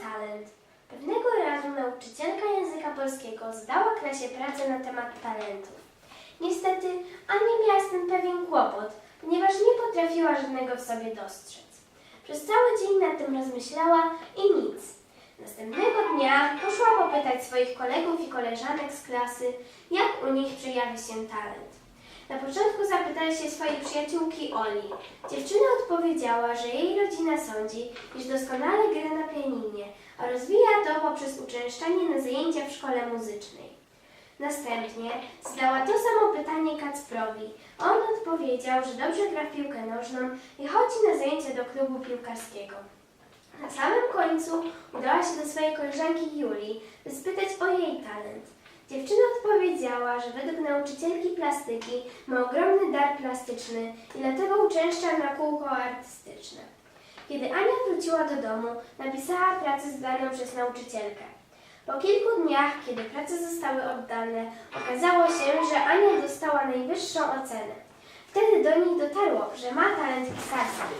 talent. Pewnego razu nauczycielka języka polskiego zadała klasie pracę na temat talentów. Niestety Ania miała z tym pewien kłopot, ponieważ nie potrafiła żadnego w sobie dostrzec. Przez cały dzień nad tym rozmyślała i nic. Następnego dnia poszła popytać swoich kolegów i koleżanek z klasy, jak u nich przejawi się talent. Na początku zapytała się swojej przyjaciółki Oli. Dziewczyna odpowiedziała, że jej rodzina sądzi, iż doskonale gra na pianinie, rozwija to poprzez uczęszczanie na zajęcia w szkole muzycznej. Następnie zadała to samo pytanie Kacprowi. On odpowiedział, że dobrze gra w piłkę nożną i chodzi na zajęcia do klubu piłkarskiego. Na samym końcu udała się do swojej koleżanki Julii, by spytać o jej talent. Dziewczyna odpowiedziała, że według nauczycielki plastyki ma ogromny dar plastyczny i dlatego uczęszcza na kółko artystyczne. Kiedy Ania wróciła do domu, napisała pracę zdaną przez nauczycielkę. Po kilku dniach, kiedy prace zostały oddane, okazało się, że Ania dostała najwyższą ocenę. Wtedy do niej dotarło, że ma talent pisarski.